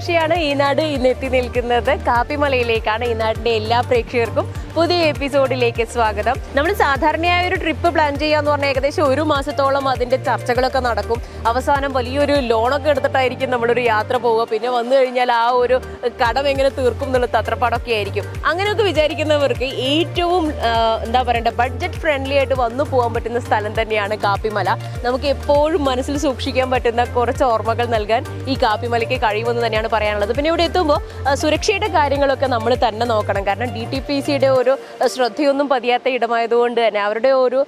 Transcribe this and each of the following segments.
ശുഭാശിയാണ് ഈ നാട് ഇന്ന് എത്തി നിൽക്കുന്നത്. കാപ്പിമലയിലേക്കാണ് ഈ നാടിന്റെ എല്ലാ പ്രേക്ഷകർക്കും പുതിയ എപ്പിസോഡിലേക്ക് സ്വാഗതം. നമ്മൾ സാധാരണയായ ഒരു ട്രിപ്പ് പ്ലാൻ ചെയ്യാന്ന് പറഞ്ഞാൽ ഏകദേശം ഒരു മാസത്തോളം അതിന്റെ ചർച്ചകളൊക്കെ നടക്കും. അവസാനം വലിയൊരു ലോണൊക്കെ എടുത്തിട്ടായിരിക്കും നമ്മളൊരു യാത്ര പോവുക. പിന്നെ വന്നു കഴിഞ്ഞാൽ ആ ഒരു കടം എങ്ങനെ തീർക്കും എന്നുള്ള തത്രപ്പാടൊക്കെ ആയിരിക്കും. അങ്ങനെയൊക്കെ വിചാരിക്കുന്നവർക്ക് ഏറ്റവും എന്താ പറയണ്ട ബഡ്ജറ്റ് ഫ്രണ്ട്ലി ആയിട്ട് വന്നു പോകാൻ പറ്റുന്ന സ്ഥലം തന്നെയാണ് കാപ്പിമല. നമുക്ക് എപ്പോഴും മനസ്സിൽ സൂക്ഷിക്കാൻ പറ്റുന്ന കുറച്ച് ഓർമ്മകൾ നൽകാൻ ഈ കാപ്പിമലയ്ക്ക് കഴിയുമെന്ന് തന്നെയാണ് പറയാനുള്ളത്. പിന്നെ ഇവിടെ എത്തുമ്പോൾ സുരക്ഷയുടെ കാര്യങ്ങളൊക്കെ നമ്മൾ തന്നെ നോക്കണം. കാരണം ഡി ടി പി സിയുടെ ഒരു ശ്രദ്ധയൊന്നും പതിയാത്ത ഇടമായതുകൊണ്ട് തന്നെ അവരുടെ ഒരു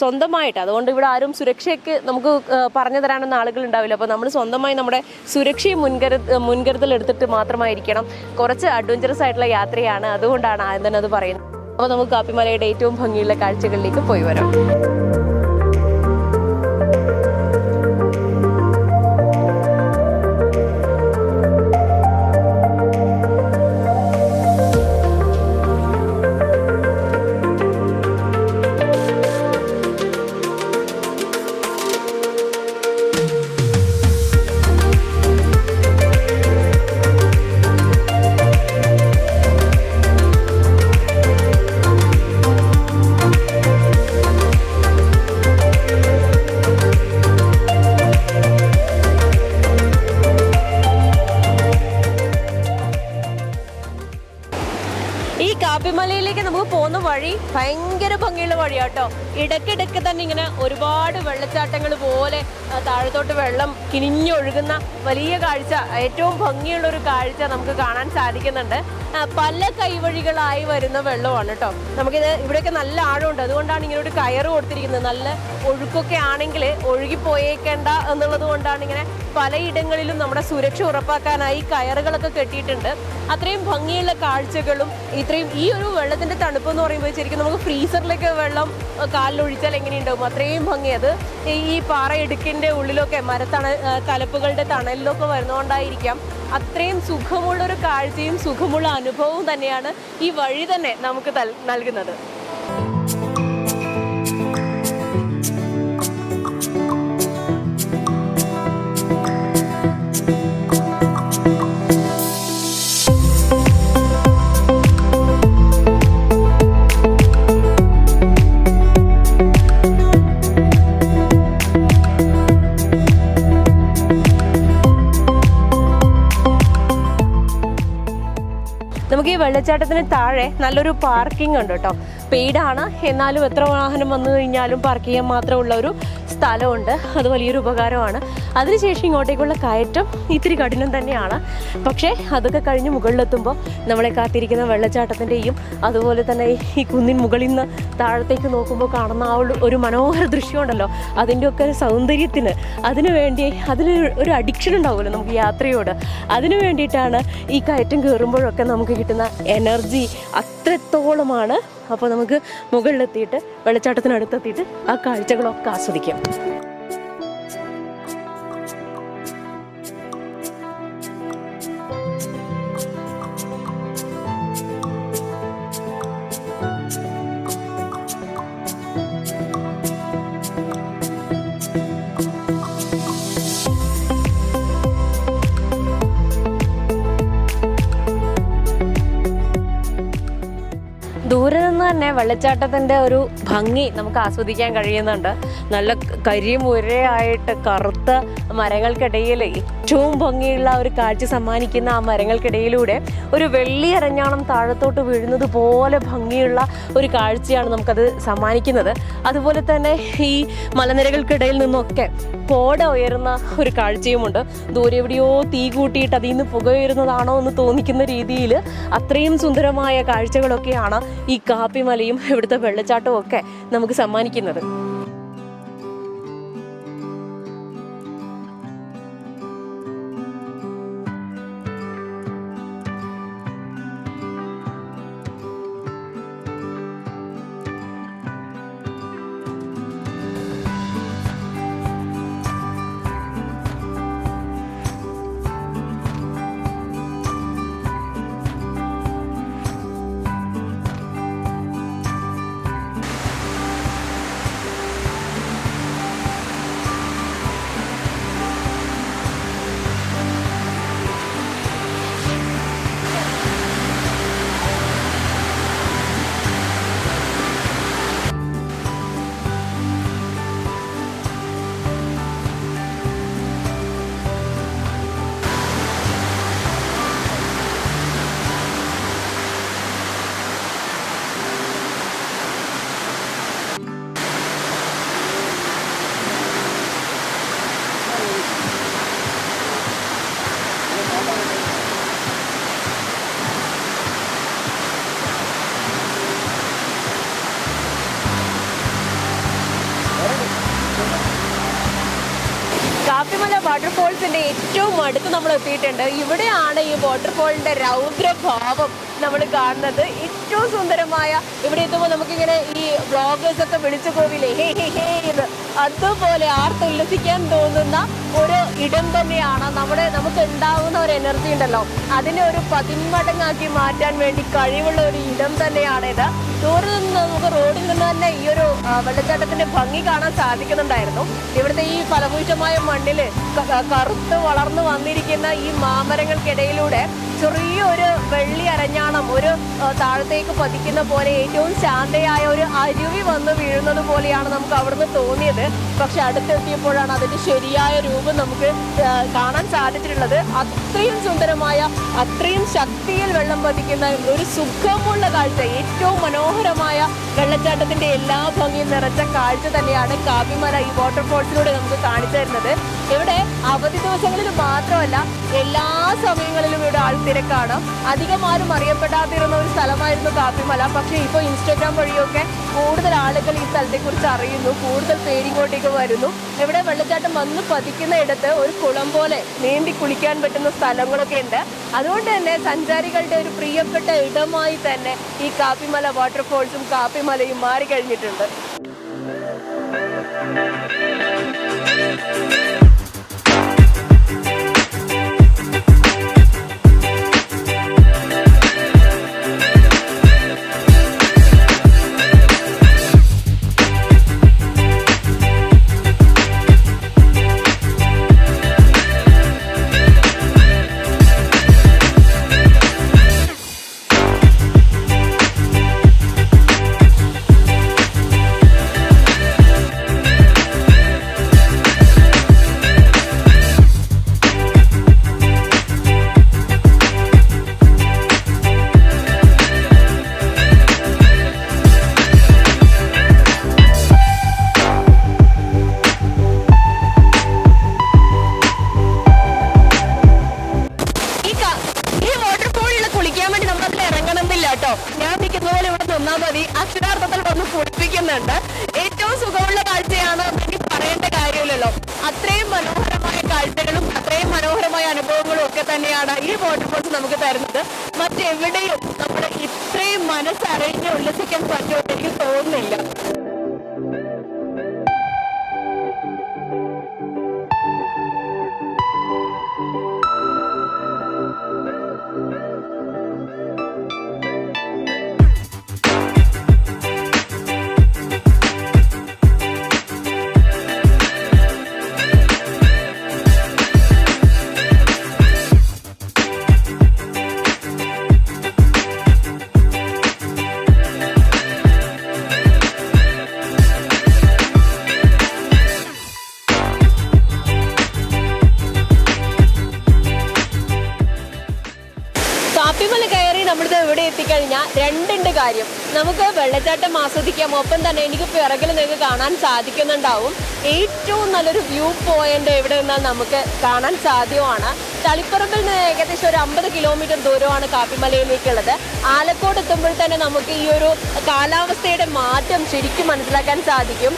സ്വന്തമായിട്ട് അതുകൊണ്ട് ഇവിടെ ആരും സുരക്ഷയ്ക്ക് നമുക്ക് പറഞ്ഞു തരാനൊന്നും ആളുകൾ ഉണ്ടാവില്ല. അപ്പോൾ നമ്മൾ സ്വന്തമായി നമ്മുടെ സുരക്ഷയും മുൻകരു മുൻകരുതൽ എടുത്തിട്ട് മാത്രമായിരിക്കണം. കുറച്ച് അഡ്വഞ്ചറസ് ആയിട്ടുള്ള യാത്രയാണ്. അതുകൊണ്ടാണ് ആദ്യം തന്നെ അത് പറയുന്നത്. അപ്പോൾ നമുക്ക് കാപ്പിമലയുടെ ഏറ്റവും ഭംഗിയുള്ള കാഴ്ചകളിലേക്ക് പോയി വരാം. ഭയങ്കര ഭംഗിയുള്ള വഴിയാട്ടോ. ഇടയ്ക്കിടയ്ക്ക് തന്നെ ഇങ്ങനെ ഒരുപാട് വെള്ളച്ചാട്ടങ്ങൾ പോലെ താഴത്തോട്ട് വെള്ളം കിനിഞ്ഞൊഴുകുന്ന വലിയ കാഴ്ച ഏറ്റവും ഭംഗിയുള്ള ഒരു കാഴ്ച നമുക്ക് കാണാൻ സാധിക്കുന്നുണ്ട്. പല കൈവഴികളായി വരുന്ന വെള്ളമാണ് കേട്ടോ നമുക്കിത് ഇവിടെയൊക്കെ നല്ല ആഴമുണ്ട്. അതുകൊണ്ടാണ് ഇങ്ങനെ ഒരു കയറ് കൊടുത്തിരിക്കുന്നത്. നല്ല ഒഴുക്കൊക്കെ ആണെങ്കിൽ ഒഴുകിപ്പോയേക്കേണ്ട എന്നുള്ളത് കൊണ്ടാണ് ഇങ്ങനെ പലയിടങ്ങളിലും നമ്മുടെ സുരക്ഷ ഉറപ്പാക്കാനായി കയറുകളൊക്കെ കെട്ടിയിട്ടുണ്ട്. അത്രയും ഭംഗിയുള്ള കാഴ്ചകളും ഇത്രയും ഈ ഒരു വെള്ളത്തിന്റെ തണുപ്പ് എന്ന് പറയുമ്പോൾ ശരിക്കും നമുക്ക് ഫ്രീസറിലേക്ക് വെള്ളം അഹ് കാലിലൊഴിച്ചാൽ എങ്ങനെയുണ്ടാവും? അത്രയും ഭംഗി. അത് ഈ പാറ ഇടുക്കിന്റെ ഉള്ളിലൊക്കെ മരത്തണ ആ, തലപ്പുകളുടെ തണലിലൊക്കെ വരുന്നതുകൊണ്ടായിരിക്കാം അത്രയും സുഖമുള്ളൊരു കാഴ്ചയും സുഖമുള്ള അനുഭവവും തന്നെയാണ് ഈ വഴി തന്നെ നമുക്ക് നൽകുന്നത്. വെള്ളച്ചാട്ടത്തിന് താഴെ നല്ലൊരു പാർക്കിംഗ് ഉണ്ട് കേട്ടോ. പെയ്ഡാണ്. എന്നാലും എത്ര വാഹനം വന്നു കഴിഞ്ഞാലും പാർക്ക് ചെയ്യാൻ മാത്രമുള്ള ഒരു സ്ഥലമുണ്ട്. അത് വലിയൊരു ഉപകാരമാണ്. അതിനുശേഷം ഇങ്ങോട്ടേക്കുള്ള കയറ്റം ഇത്തിരി കഠിനം തന്നെയാണ്. പക്ഷേ അതൊക്കെ കഴിഞ്ഞ് മുകളിലെത്തുമ്പോൾ നമ്മളെ കാത്തിരിക്കുന്ന വെള്ളച്ചാട്ടത്തിന്റെയും അതുപോലെ തന്നെ ഈ കുന്നിൻ മുകളിൽ നിന്ന് താഴത്തേക്ക് നോക്കുമ്പോൾ കാണുന്ന ആ ഒരു- മനോഹര ദൃശ്യമുണ്ടല്ലോ. അതിന്റെയൊക്കെ സൗന്ദര്യത്തിന് അതിനു വേണ്ടി അതിന് ഒരു അഡിക്ഷൻ ഉണ്ടാവുമല്ലോ നമുക്ക് യാത്രയോട്. അതിനു വേണ്ടിയിട്ടാണ് ഈ കയറ്റം കയറുമ്പോഴൊക്കെ നമുക്ക് കിട്ടുന്ന എനർജി അത്രത്തോളമാണ്. അപ്പോൾ നമുക്ക് മുകളിലെത്തിയിട്ട് വെള്ളച്ചാട്ടത്തിനടുത്തെത്തിയിട്ട് ആ കാഴ്ചകളൊക്കെ ആസ്വദിക്കാം. ദൂരെ നിന്ന് തന്നെ വെള്ളച്ചാട്ടത്തിന്റെ ഒരു ഭംഗി നമുക്ക് ആസ്വദിക്കാൻ കഴിയുന്നുണ്ട്. നല്ല കരിമുരയായിട്ട് കറുത്ത മരങ്ങൾക്കിടയിൽ ഏറ്റവും ഭംഗിയുള്ള ഒരു കാഴ്ച സമ്മാനിക്കുന്ന ആ മരങ്ങൾക്കിടയിലൂടെ ഒരു വെള്ളി അരഞ്ഞാണം താഴത്തോട്ട് വീഴുന്നത് പോലെ ഭംഗിയുള്ള ഒരു കാഴ്ചയാണ് നമുക്കത് സമ്മാനിക്കുന്നത്. അതുപോലെ തന്നെ ഈ മലനിരകൾക്കിടയിൽ നിന്നൊക്കെ കോട ഉയരുന്ന ഒരു കാഴ്ചയുമുണ്ട്. ദൂരെ എവിടെയോ തീ കൂട്ടിയിട്ട് അതിൽ നിന്ന് പുക ഉയരുന്നതാണോ എന്ന് തോന്നിക്കുന്ന രീതിയിൽ അത്രയും സുന്ദരമായ കാഴ്ചകളൊക്കെയാണ് ഈ കാപ്പിമലയും ഇവിടുത്തെ വെള്ളച്ചാട്ടവും ഒക്കെ നമുക്ക് സമ്മാനിക്കുന്നത്. നമ്മൾ എത്തിയിട്ടുണ്ട് ഇവിടെയാണ് ഈ വാട്ടർഫോളിന്റെ രൗദ്രഭാവം നമ്മൾ കാണുന്നത്. ഏറ്റവും സുന്ദരമായ ഇവിടെ എത്തുമ്പോൾ നമുക്കിങ്ങനെ ഈ ബ്ലോഗേഴ്സ് ഒക്കെ വിളിച്ചു പോവില്ലേ ഹേ ഹേ ഹേ എന്ന് അതുപോലെ ആർത്തുല്ലസിക്കാൻ തോന്നുന്ന ഒരു ഇടം തന്നെയാണ് നമ്മുടെ നമുക്ക് ഉണ്ടാവുന്ന ഒരു എനർജി ഉണ്ടല്ലോ. അതിനെ ഒരു പതിന്മടങ്ങാക്കി മാറ്റാൻ വേണ്ടി കഴിവുള്ള ഒരു ഇടം തന്നെയാണ് ഇത് ദൂരെ നിന്ന് നമുക്ക് റോഡിൽ നിന്ന് തന്നെ ഈ ഒരു വെള്ളച്ചാട്ടത്തിന്റെ ഭംഗി കാണാൻ സാധിക്കുന്നുണ്ടായിരുന്നു. ഇവിടുത്തെ ഈ ഫലഭൂഷമായ ക- കറുത്ത് വളർന്നു വന്നിരിക്കുന്ന ഈ മാമരങ്ങൾക്കിടയിലൂടെ ചെറിയൊരു വെള്ളി അരഞ്ഞാണം ഒരു താഴത്തേക്ക് പതിക്കുന്ന പോലെ ഏറ്റവും ശാന്തയായ ഒരു അരുവി വന്ന് വീഴുന്നത് പോലെയാണ് നമുക്ക് അവിടുന്ന് തോന്നിയത്. പക്ഷെ അടുത്തെത്തിയപ്പോഴാണ് അതിന്റെ ശരിയായ രൂപം നമുക്ക് കാണാൻ സാധിച്ചിട്ടുള്ളത്. അത്രയും സുന്ദരമായ അത്രയും ശക്തിയിൽ വെള്ളം പതിക്കുന്ന ഒരു സുഖമുള്ള കാഴ്ച ഏറ്റവും മനോഹരമായ വെള്ളച്ചാട്ടത്തിന്റെ എല്ലാ ഭംഗിയും നിറച്ച കാഴ്ച തന്നെയാണ് കാപ്പിമല ഈ വാട്ടർഫോൾസിലൂടെ നമുക്ക് കാണിച്ചു തരുന്നത്. ഇവിടെ അവധി ദിവസങ്ങളിൽ മാത്രമല്ല എല്ലാ സമയങ്ങളിലും ഇവിടെ ആൾത്തിരക്കാണ്. അധികം ആരും അറിയപ്പെടാതിരുന്ന ഒരു സ്ഥലമായിരുന്നു കാപ്പിമല. പക്ഷേ ഇപ്പോൾ ഇൻസ്റ്റാഗ്രാം വഴിയൊക്കെ കൂടുതൽ ആളുകൾ ഈ സ്ഥലത്തെ കുറിച്ച് അറിയുന്നു കൂടുതൽ പേരിങ്ങോട്ടേക്ക് വരുന്നു. ഇവിടെ വെള്ളച്ചാട്ടം വന്ന് പതിക്കുന്ന ഇടത്ത് ഒരു കുളം പോലെ നീന്തി കുളിക്കാൻ പറ്റുന്ന സ്ഥലങ്ങളൊക്കെ ഉണ്ട്. അതുകൊണ്ട് തന്നെ സഞ്ചാരികളുടെ ഒരു പ്രിയപ്പെട്ട ഇടമായി തന്നെ ഈ കാപ്പിമല വാട്ടർഫോൾസും കാപ്പിമലയും മാറിക്കഴിഞ്ഞിട്ടുണ്ട് മതി. അക്ഷരാർത്ഥത്തിൽ വന്ന് കുളിപ്പിക്കുന്നുണ്ട് ഏറ്റവും സുഖമുള്ള കാഴ്ചയാണ് എനിക്ക് പറയേണ്ട കാര്യമില്ലല്ലോ. അത്രയും മനോഹരമായ കാഴ്ചകളും അത്രയും മനോഹരമായ അനുഭവങ്ങളും ഒക്കെ തന്നെയാണ് ഈ വാട്ടർഫോൾസ് നമുക്ക് തരുന്നത്. മറ്റെവിടെയും നമ്മൾ ഇത്രയും മനസ്സറിഞ്ഞ് ഉല്ലസിക്കാൻ പറ്റുമെന്ന് എനിക്ക് തോന്നുന്നില്ല. എത്തിക്കഴിഞ്ഞാൽ രണ്ടുണ്ട് കാര്യം. നമുക്ക് വെള്ളച്ചാട്ടം ആസ്വദിക്കാം. ഒപ്പം തന്നെ എനിക്ക് പിറകിൽ നിങ്ങൾക്ക് കാണാൻ സാധിക്കുന്നുണ്ടാവും. ഏറ്റവും നല്ലൊരു വ്യൂ പോയിന്റ് എവിടെ നിന്നാൽ നമുക്ക് കാണാൻ സാധ്യമാണ്. തളിപ്പറമ്പിൽ നിന്ന് ഏകദേശം ഒരു അമ്പത് കിലോമീറ്റർ ദൂരമാണ് കാപ്പിമലയിലേക്കുള്ളത് ആലക്കോട് എത്തുമ്പോൾ തന്നെ നമുക്ക് ഈ ഒരു കാലാവസ്ഥയുടെ മാറ്റം ശരിക്കും മനസ്സിലാക്കാൻ സാധിക്കും.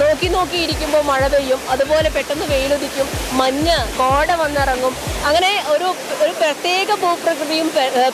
നോക്കി നോക്കിയിരിക്കുമ്പോൾ മഴ പെയ്യും അതുപോലെ പെട്ടെന്ന് വെയിലുദിക്കും മഞ്ഞ് കോട വന്നിറങ്ങും. അങ്ങനെ ഒരു ഒരു പ്രത്യേക ഭൂപ്രകൃതിയും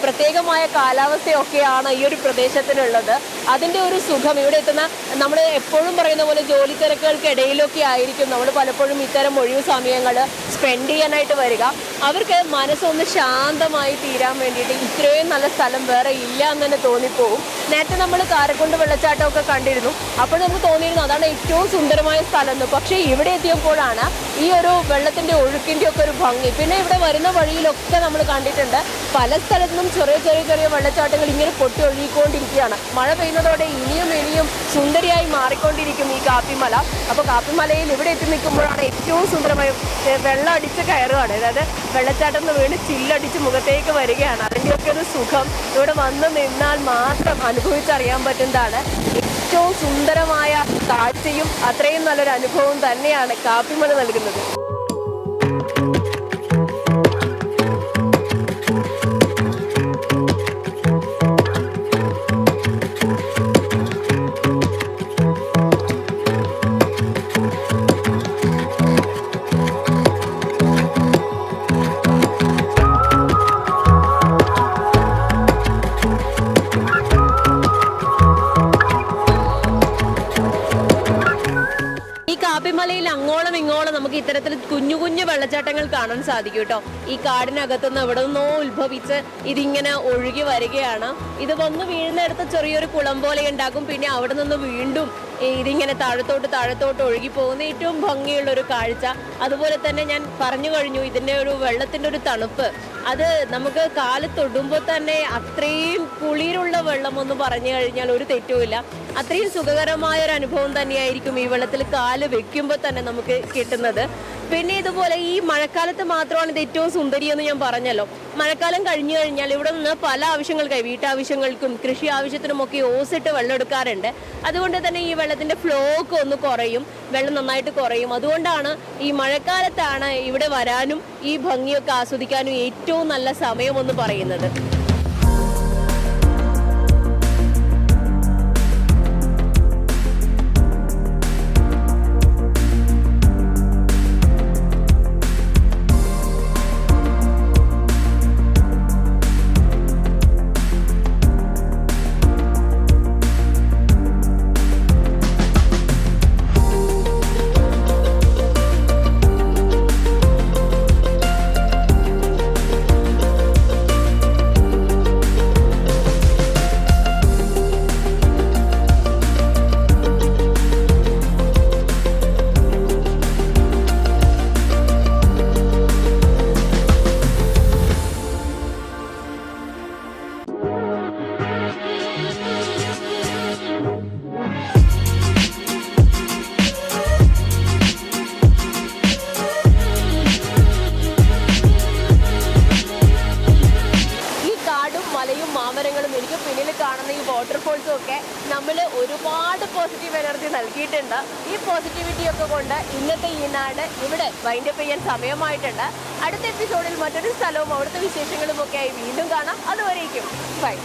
പ്രത്യേകമായ കാലാവസ്ഥയൊക്കെയാണ് ഈ ഒരു പ്രദേശത്തിനുള്ളത്. അതിന്റെ ഒരു സുഖം ഇവിടെ എത്തുന്ന നമ്മൾ എപ്പോഴും പറയുന്ന പോലെ ജോലി തിരക്കുകൾക്കിടയിലൊക്കെ ആയിരിക്കും. നമ്മൾ പലപ്പോഴും ഇത്തരം ഒഴിവ് സമയങ്ങൾ സ്പെൻഡ് ചെയ്യാനായിട്ട് വരിക. അവർക്ക് മനസ്സൊന്ന് ശാന്തമായി തീരാൻ വേണ്ടിയിട്ട് ഇത്രയും നല്ല സ്ഥലം വേറെ ഇല്ല എന്ന് തന്നെ തോന്നിപ്പോവും. നേരത്തെ നമ്മൾ കാരക്കൊണ്ട് വെള്ളച്ചാട്ടമൊക്കെ കണ്ടിരുന്നു. അപ്പോൾ നമുക്ക് തോന്നിയിരുന്നു അതാണ് ഏറ്റവും സുന്ദരമായ സ്ഥലം എന്ന്. പക്ഷേ ഇവിടെ എത്തിയപ്പോഴാണ് ഈ ഒരു വെള്ളത്തിന്റെ ഒഴുക്കിന്റെ ഒക്കെ ഒരു ഭംഗി. പിന്നെ ഇവിടെ വരുന്ന വഴിയിലൊക്കെ നമ്മൾ കണ്ടിട്ടുണ്ട്. പല സ്ഥലത്തുനിന്നും ചെറിയ ചെറിയ ചെറിയ വെള്ളച്ചാട്ടങ്ങൾ ഇങ്ങനെ പൊട്ടി ഒഴുകിക്കൊണ്ടിരിക്കുകയാണ്. മഴ പെയ്യുന്നതോടെ ഇനിയും ഇനിയും സുന്ദരിയായി മാറിക്കൊണ്ടിരിക്കും ഈ കാപ്പിമല. അപ്പോൾ കാപ്പിമലയിൽ ഇവിടെ എത്തി നിൽക്കുമ്പോഴാണ് ഏറ്റവും സുന്ദരമായ ഏ, വെള്ളം അടിച്ച് കയറുകയാണ് അതായത് വെള്ളച്ചാട്ടം വീണ് ചില്ലടിച്ച് മുഖത്തേക്ക് വരികയാണ്. അതിന്റെയൊക്കെ ഒരു സുഖം ഇവിടെ വന്ന് നിന്നാൽ മാത്രം അനുഭവിച്ചറിയാൻ പറ്റുന്നതാണ്. ഏറ്റവും സുന്ദരമായ കാഴ്ചയും അത്രയും നല്ലൊരു അനുഭവവും തന്നെയാണ് കാപ്പിമല നൽകുന്നത്. കാണാൻ സാധിക്കും കേട്ടോ. ഈ കാടിനകത്തുനിന്ന് എവിടെ നിന്നോ ഉത്ഭവിച്ച് ഇതിങ്ങനെ ഒഴുകി വരികയാണ്. ഇത് വന്ന് വീഴുന്നിടത്ത് ചെറിയൊരു കുളം പോലെ ഉണ്ടാകും. പിന്നെ അവിടെ നിന്ന് വീണ്ടും ഇതിങ്ങനെ താഴത്തോട്ട് താഴത്തോട്ട് ഒഴുകി പോകുന്ന ഏറ്റവും ഭംഗിയുള്ള ഒരു കാഴ്ച. അതുപോലെ തന്നെ ഞാൻ പറഞ്ഞു കഴിഞ്ഞു ഇതിന്റെ ഒരു വെള്ളത്തിന്റെ ഒരു തണുപ്പ്. അത് നമുക്ക് കാൽ തൊടുമ്പോൾ തന്നെ അത്രയും കുളിരുള്ള വെള്ളം എന്ന് പറഞ്ഞു കഴിഞ്ഞാൽ ഒരു തെറ്റുമില്ല. അത്രയും സുഖകരമായ ഒരു അനുഭവം തന്നെയായിരിക്കും ഈ വെള്ളത്തിൽ കാൽ വെക്കുമ്പോൾ തന്നെ നമുക്ക് കിട്ടുന്നത്. പിന്നെ ഇതുപോലെ ഈ മഴക്കാലത്ത് മാത്രമാണ് ഇത് ഏറ്റവും സുന്ദരി എന്ന് ഞാൻ പറഞ്ഞല്ലോ. മഴക്കാലം കഴിഞ്ഞു കഴിഞ്ഞാൽ ഇവിടെ നിന്ന് പല ആവശ്യങ്ങൾക്കായി വീട്ടാവശ്യങ്ങൾക്കും കൃഷി ആവശ്യത്തിനും ഒക്കെ ഓസിട്ട് വെള്ളം എടുക്കാറുണ്ട്. അതുകൊണ്ട് തന്നെ ഈ വെള്ളത്തിന്റെ ഫ്ലോ ഒക്കെ ഒന്ന് കുറയും വെള്ളം നന്നായിട്ട് കുറയും. അതുകൊണ്ടാണ് ഈ മഴക്കാലത്താണ് ഇവിടെ വരാനും ഈ ഭംഗിയൊക്കെ ആസ്വദിക്കാനും ഏറ്റവും നല്ല സമയമെന്ന് പറയുന്നത്. ഒരുപാട് പോസിറ്റീവ് എനർജി നൽകിയിട്ടുണ്ട്. ഈ പോസിറ്റിവിറ്റി ഒക്കെ കൊണ്ട് ഇന്നത്തെ ഈ നാട് ഇവിടെ വൈൻഡ് അപ്പ് ചെയ്യാൻ സമയമായിട്ടുണ്ട്. അടുത്ത എപ്പിസോഡിൽ മറ്റൊരു സ്ഥലവും അവിടുത്തെ വിശേഷങ്ങളും ഒക്കെ ആയി വീണ്ടും കാണാം. അതുവരേക്കും. ബൈ